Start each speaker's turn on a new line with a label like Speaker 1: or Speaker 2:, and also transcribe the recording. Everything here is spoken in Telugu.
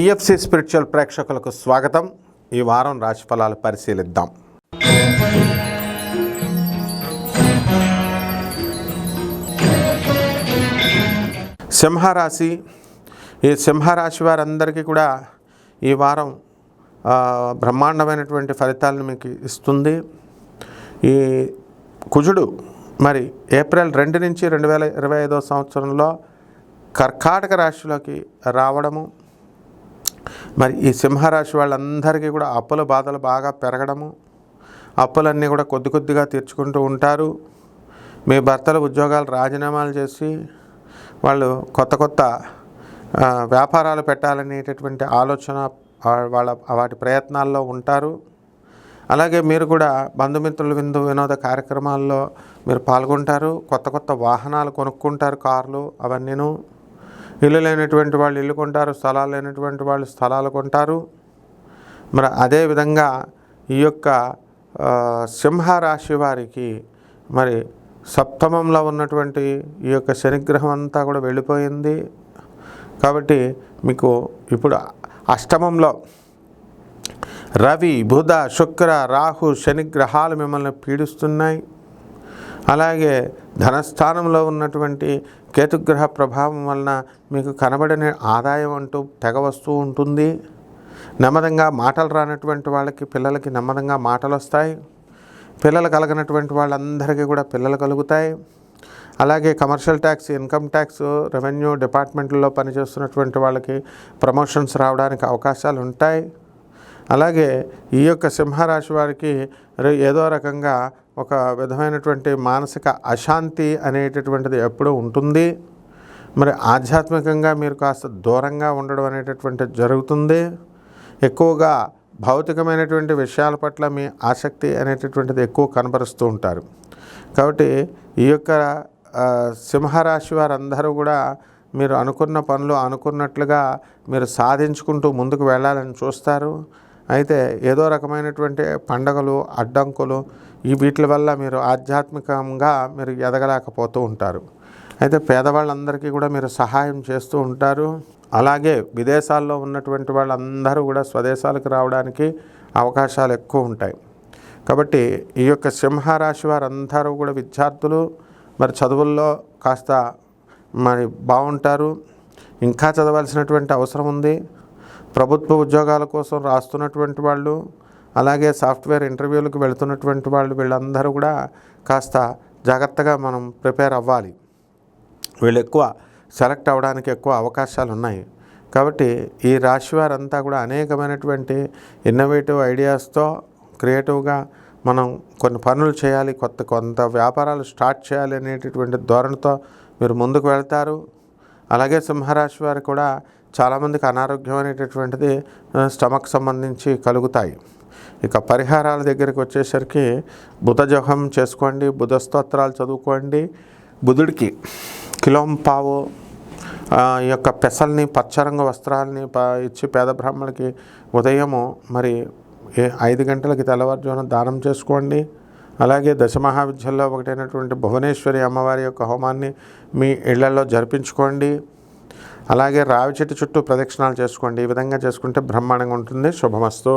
Speaker 1: టిఎఫ్సి స్పిరిచువల్ ప్రేక్షకులకు స్వాగతం. ఈ వారం రాశిఫలాలు పరిశీలిద్దాం. సింహరాశి. ఈ సింహరాశి వారందరికీ కూడా ఈ వారం బ్రహ్మాండమైనటువంటి ఫలితాలను మీకు ఇస్తుంది. ఈ కుజుడు మరి ఏప్రిల్ రెండు నుంచి రెండు వేల ఇరవై ఐదో సంవత్సరంలో కర్కాటక రాశిలోకి రావడము మరి ఈ సింహరాశి వాళ్ళందరికీ కూడా అప్పుల బాధలు బాగా పెరగడము. అప్పులన్నీ కూడా కొద్ది కొద్దిగా తీర్చుకుంటూ ఉంటారు. మీ భర్తల ఉద్యోగాలు రాజీనామాలు చేసి వాళ్ళు కొత్త కొత్త వ్యాపారాలు పెట్టాలనేటటువంటి ఆలోచన వాళ్ళ వాటి ప్రయత్నాల్లో ఉంటారు. అలాగే మీరు కూడా బంధుమిత్రుల విందు వినోద కార్యక్రమాల్లో మీరు పాల్గొంటారు. కొత్త కొత్త వాహనాలు కొనుక్కుంటారు కార్లు అవన్నీను. ఇల్లు లేనటువంటి వాళ్ళు ఇల్లు కొంటారు స్థలాలు లేనటువంటి వాళ్ళు స్థలాలు కొంటారు. మరి అదేవిధంగా ఈ యొక్క సింహరాశి వారికి మరి సప్తమంలో ఉన్నటువంటి ఈ యొక్క శనిగ్రహం అంతా కూడా వెళ్ళిపోయింది. కాబట్టి మీకు ఇప్పుడు అష్టమంలో రవి బుధ శుక్ర రాహు శనిగ్రహాలు మిమ్మల్ని పీడిస్తున్నాయి. అలాగే ధనస్థానంలో ఉన్నటువంటి కేతుగ్రహ ప్రభావం వలన మీకు కనబడని ఆదాయం అంటూ తెగ వస్తూ ఉంటుంది. నెమ్మదంగా మాటలు రానటువంటి వాళ్ళకి పిల్లలకి నెమ్మదంగా మాటలు వస్తాయి. పిల్లలు కలగనటువంటి వాళ్ళందరికీ కూడా పిల్లలు కలుగుతాయి. అలాగే commercial tax income tax revenue డిపార్ట్మెంట్లో పనిచేస్తున్నటువంటి వాళ్ళకి ప్రమోషన్స్ రావడానికి అవకాశాలు ఉంటాయి. అలాగే ఈ యొక్క సింహరాశి వారికి ఏదో రకంగా ఒక విధమైనటువంటి మానసిక అశాంతి అనేటటువంటిది ఎప్పుడూ ఉంటుంది. మరి ఆధ్యాత్మికంగా మీరు కాస్త దూరంగా ఉండడం అనేటటువంటిది జరుగుతుంది. ఎక్కువగా భౌతికమైనటువంటి విషయాల పట్ల మీ ఆసక్తి అనేటటువంటిది ఎక్కువ కనబరుస్తూ ఉంటారు. కాబట్టి ఈ యొక్క సింహరాశి వారందరూ కూడా మీరు అనుకున్న పనులు అనుకున్నట్లుగా మీరు సాధించుకుంటూ ముందుకు వెళ్ళాలని చూస్తారు. అయితే ఏదో రకమైనటువంటి పండగలు అడ్డంకులు ఈ వీటి వల్ల మీరు ఆధ్యాత్మికంగా మీరు ఎదగలేకపోతూ ఉంటారు. అయితే పేదవాళ్ళందరికీ కూడా మీరు సహాయం చేస్తూ ఉంటారు. అలాగే విదేశాల్లో ఉన్నటువంటి వాళ్ళందరూ కూడా స్వదేశాలకు రావడానికి అవకాశాలు ఎక్కువ ఉంటాయి. కాబట్టి ఈ యొక్క సింహరాశి వారందరూ కూడా విద్యార్థులు మరి చదువుల్లో కాస్త మరి బాగుంటారు. ఇంకా చదవాల్సినటువంటి అవసరం ఉంది. ప్రభుత్వ ఉద్యోగాల కోసం రాస్తున్నటువంటి వాళ్ళు అలాగే సాఫ్ట్వేర్ ఇంటర్వ్యూలకు వెళుతున్నటువంటి వాళ్ళు వీళ్ళందరూ కూడా కాస్త జాగ్రత్తగా మనం ప్రిపేర్ అవ్వాలి. వీళ్ళు ఎక్కువ సెలెక్ట్ అవ్వడానికి ఎక్కువ అవకాశాలు ఉన్నాయి. కాబట్టి ఈ రాశి వారంతా కూడా అనేకమైనటువంటి ఇన్నోవేటివ్ ఐడియాస్తో క్రియేటివ్గా మనం కొన్ని పనులు చేయాలి కొత్త కొంత వ్యాపారాలు స్టార్ట్ చేయాలి అనేటటువంటి ధోరణితో మీరు ముందుకు వెళ్తారు. అలాగే సింహరాశి వారు కూడా చాలామందికి అనారోగ్యం అనేటటువంటిది స్టమక్ సంబంధించి కలుగుతాయి. ఇక పరిహారాల దగ్గరికి వచ్చేసరికి బుధజహం చేసుకోండి బుధ స్తోత్రాలు చదువుకోండి. బుధుడికి కిలోం పావు ఈ యొక్క పెసల్ని పచ్చరంగు వస్త్రాలని ప ఇచ్చి పేద బ్రాహ్మణులకి ఉదయము మరి ఏ- ఐదు గంటలకి తెల్లవారుజామున దానం చేసుకోండి. అలాగే దశమహావిద్యల్లో ఒకటైనటువంటి భువనేశ్వరి అమ్మవారి యొక్క హోమాన్ని మీ ఇళ్ళలో జరిపించుకోండి. అలాగే రావి చెట్టు చుట్టూ ప్రదక్షిణాలు చేసుకోండి. ఈ విధంగా చేసుకుంటే బ్రహ్మాండంగా ఉంటుంది. శుభమస్తు.